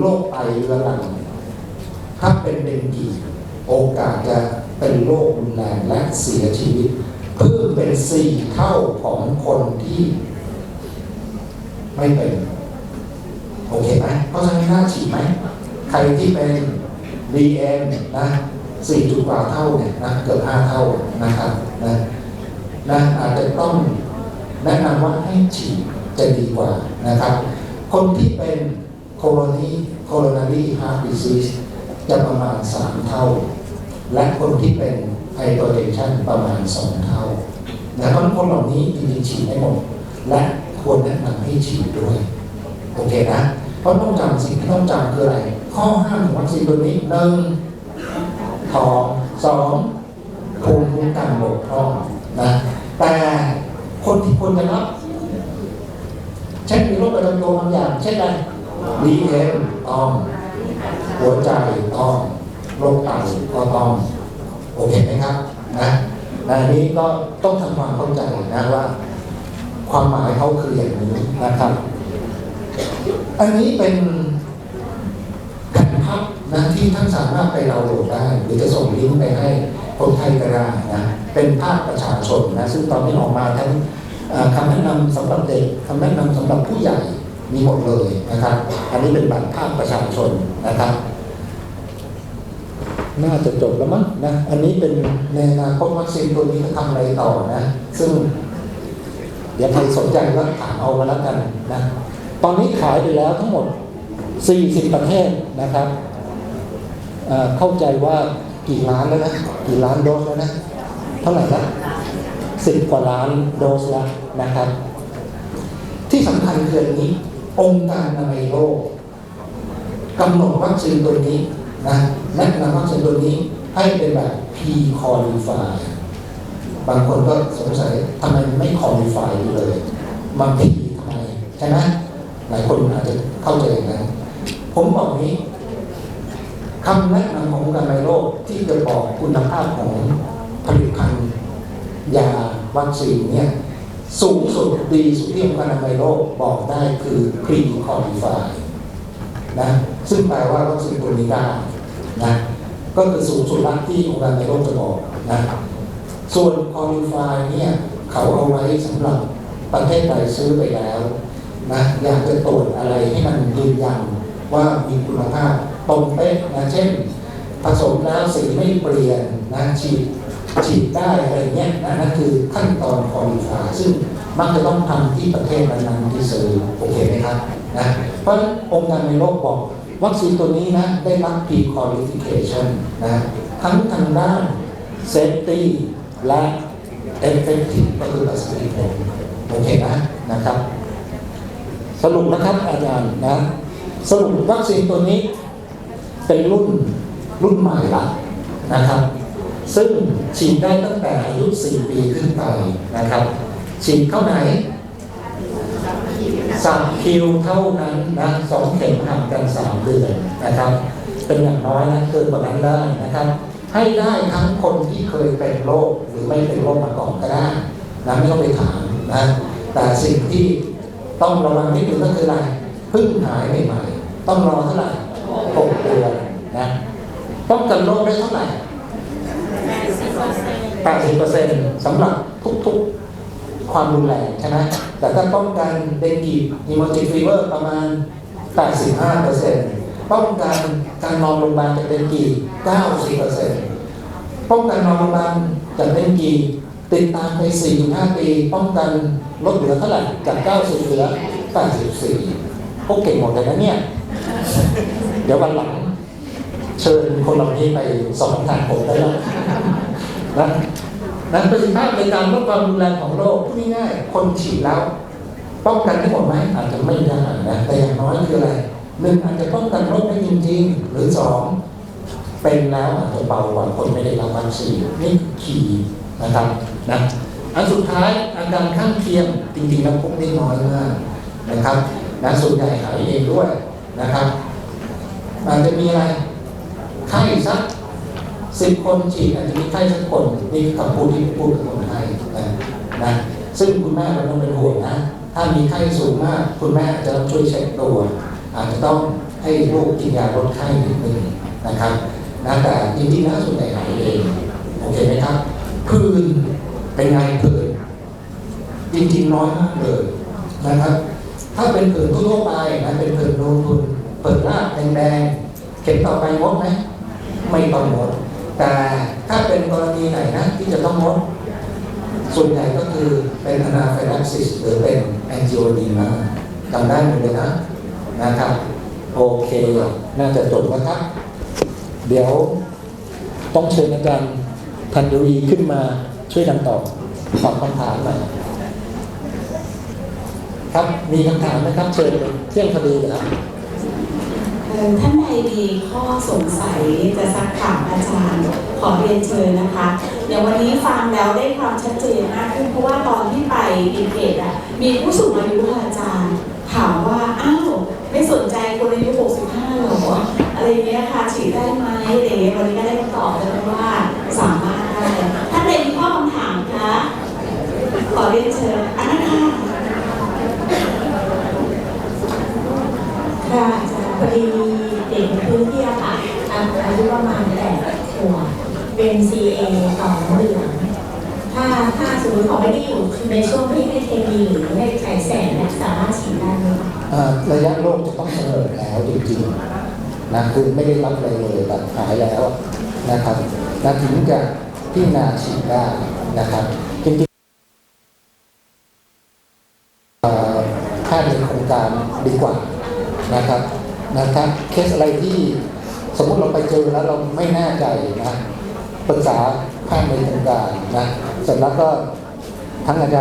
โรคไตเรื้อรังถ้าเป็นเดงกีโอกาสจะเป็นโรครุนแรงและเสียชีวิตเพิ่มเป็นสี่เท่าของคนที่ ไม่เป็นโอเคไหมเพราะฉะนั้นน่าฉีดไหมใครที่เป็น DM นะสี่จุดกว่าเท่าเนี่ยนะเกือบห้าเท่านะครับนะนะอาจจะต้องแนะนำว่าให้ฉีดจะดีกว่านะครับ คนที่เป็น โคโรนีโคโรนารีฮาร์ดิซีสจะประมาณ 3 เท่า และคนที่เป็นไฮโ r เ t ชันประมาณ 2 เท่านะเพราะฉะนั้นคนเหล่านี้จริงๆฉีดได้หมด และควรแนะนำให้ฉีดด้วย โอเคนะ เพราะต้องจำสิ่งที่ต้องจำคืออะไร ข้อห้ามของวัคซีนตัวนี้หนึ่งทองสองภูมิคุ้มกันบกพร่องนะแต่คนที่ควรจะรับเช่นมีโรคประจำตัวบางอย่าง เช่นอะไร ดีเอ็มต้องหัวใจต้องโรคไตก็ต้องโอเคไหมครับนะอันนี้ก็ต้องทำความเข้าใจนะว่า ความหมายเขาคืออย่างนี้นะครับ อันนี้เป็นแผ่นพับนะที่ท่านสามารถไปดาวน์โหลดได้ หรือจะส่งลิงก์ไปให้คนไทยก็ได้นะเป็นภาคประชาชนนะซึ่งตอนนี้ออกมาทั้งคำแนะนำสำหรับเด็กคำแนะนำสำหรับผู้ใหญ่ มีหมดเลยนะครับ อันนี้เป็นบัตรภาคประชาชนนะครับ น่าจะจบแล้วมั้งนะ อันนี้เป็นในอนาคตวัคซีนตัวนี้จะทำอะไรต่อนะ ซึ่ง เดี๋ยวใครสนใจก็ถามเอามาแล้วกันนะ ตอนนี้ขายไปแล้วทั้งหมด 40 ประเทศนะครับเอ่อเข้าใจว่ากี่ล้านแล้วนะ กี่ล้านโดสแล้วนะ เท่าไหร่ละสิบกว่าล้านโดสแล้วนะครับ ที่สำคัญคืออันนี้ องค์การอนามัยโลกกำหนดวัคซีนตัวนี้นะแนะนำวัคซีนตัวนี้ให้เป็นแบบ P qualify บางคนก็สงสัยทำไมไม่คอลิฟายเลยมันพีทำไมใช่ไหมหลายคนอาจจะเข้าใจอย่างนั้นผมบอกนี้คำแนะนำขององค์การอนามัยโลกที่จะบอกคุณภาพของผลิตภัณฑ์ยาวัคซีนเนี่ย สูงสุดดีสุดที่องค์การอนามัยโลกบอกได้คือ pre qualify นะซึ่งแปลว่าวัคซีนตัวนี้ได้นะก็คือสูงสุดละที่องค์การอนามัยโลกจะบอกนะส่วนคอลิฟายเนี่ยเขาเอาไว้สำหรับประเทศใดซื้อไปแล้วนะอยากจะตรวจอะไรให้มันยืนยันว่ามีคุณภาพตรงเป๊ะนะเช่น ผสมแล้วสีไม่เปลี่ยนนะฉีด ฉีดได้อะไรเงี้ยนะนั่นคือขั้นตอนคอลิฟาซึ่งมักจะต้องทำที่ประเทศนั้นๆที่ซื้อโอเคไหมครับนะเพราะองค์การในโลกบอกวัคซีนตัวนี้นะได้รับ pre-qualification นะทั้งทางด้าน safety และ effective ก็คือประสิทธิผลโอเคนะนะครับ สรุปนะครับอาจารย์นะสรุปวัคซีนตัวนี้เป็นรุ่นรุ่นใหม่ละนะครับ ซึ่งฉีดได้ตั้งแต่อายุ 4 ปีขึ้นไปนะครับ ฉีดเข้าไหนสามคิวเท่านั้นนะสองเข็มห่างกันสามเดือนนะครับ เป็นอย่างน้อยนะเกินกว่านั้นได้นะครับ ให้ได้ทั้งคนที่เคยเป็นโรคหรือไม่เป็นโรคมาก่อนก็ได้นะไม่ต้องไปถามนะแต่สิ่งที่ต้องระวังนิดนึงก็คืออะไรเพึ่งหายใหม่ๆต้องรอเท่าไหร่หกเดือนนะป้องกันโรคได้เท่าไหร่ แปดสิบเปอร์เซ็นต์สำหรับทุกๆความรุนแรงใช่ไหมแต่ถ้าป้องกันเดงกีฮีโมจิฟีเวอร์ประมาณ 85เปอร์เซ็นต์ป้องกันการนอนโรงพยาบาลจากเดงกี90เปอร์เซ็นต์ป้องกันนอนโรงพยาบาลจากเดงกีติดตามไป4-5ปีป้องกันลดเหลือเท่าไหร่จาก 90 เหลือ 84พวกเก่งหมดเลยนะเนี่ย เดี๋ยววันหลังเชิญคนเหล่านี้ไปสอนทางผมได้แล้ว นะนั้นประสิทธิภาพในการลดความรุนแรงของโรคพูดง่ายๆคนฉีดแล้วป้องกันได้หมดไหมอาจจะไม่ได้นะแต่อย่างน้อยคืออะไรหนึ่งอาจจะป้องกันโรคได้จริงๆ หรือสองเป็นแล้วอาจจะเบากว่าคนไม่ได้รับวัคซีนนี่ขี่นะครับนะอันสุดท้ายอาการข้างเคียงจริงๆแล้วพบได้น้อยมากนะครับนะส่วนใหญ่หายเองด้วยนะครับอาจจะมีอะไรไข้สัก สิบคนฉีดอาจจะมีไข้สักคนนี่คำพูดที่พูดกับคนไข้นะซึ่งคุณแม่เราต้องเป็นห่วงนะ ถ้ามีไข้สูงมาก คุณแม่อาจจะต้องช่วยเช็คตัว อาจจะต้องให้ลูกกินยาลดไข้นิดนึงนะครับนะแต่จริงๆแล้วส่วนใหญ่หายเองโอเคไหมครับผื่นเป็นไงผื่นจริงๆน้อยมากเลยนะครับ ถ้าเป็นผื่นทั่วไปนะเป็นผื่นนูนทุนเปิดรากแดงๆเข็มต่อไปงดไหมไม่ต้องงด แต่ถ้าเป็นกรณีไหนนะที่จะต้องงดส่วนใหญ่ก็คือเป็นอนาไฟลักซิสหรือเป็นแอนจิโอดีมาจำได้หมดเลยนะนะครับ โอเค น่าจะจบแล้วครับ เดี๋ยวต้องเชิญอาจารย์ธัญวีขึ้นมาช่วยกันตอบตอบคำถามหน่อยครับมีคำถามไหมครับ เชิญเที่ยงพอดีเลยครับ ท่านใดมีข้อสงสัยจะซักถามอาจารย์ ขอเรียนเชิญนะคะ เดี๋ยววันนี้ฟังแล้วได้ความชัดเจนมากขึ้นเพราะว่าตอนที่ไปอินเทจอะมีผู้สูงอายุอาจารย์ถามว่าอ้าวไม่สนใจคนอายุ 65หรออะไรเงี้ยค่ะฉีดได้ไหมอะไรเงี้ยวันนี้ก็ได้คำตอบแล้วว่าสามารถได้ท่านใดมีข้อคำถามคะขอเรียนเชิญอันนั้นค่ะค่ะอาจารย์ พอดีมีเด็ กพื้นที่อะค่ะอาอายุประมาณแปดขวบเป็น CA สองเหลืองถ้าถ้าสมมติเขาไม่ได้อยู่ในช่วงที่ให้เคมีหรือให้ฉายแสงสามารถฉีดได้ไหมคะอ่าระยะโรคจะต้องเสมอแล้วจริงๆนะคือไม่ได้รับอะไรเลยแบบหายแล้วนะครับนะถึงจะพิจารณาฉีดได้นะครับจริงๆอ่าแพทย์ในโครงการดีกว่านะครับ นะครับเคสอะไรที่สมมติเราไปเจอแล้วเราไม่แน่ใจนะปรึกษาแพทย์ในโครงการนะเสร็จแล้วก็ทั้งอาจารย์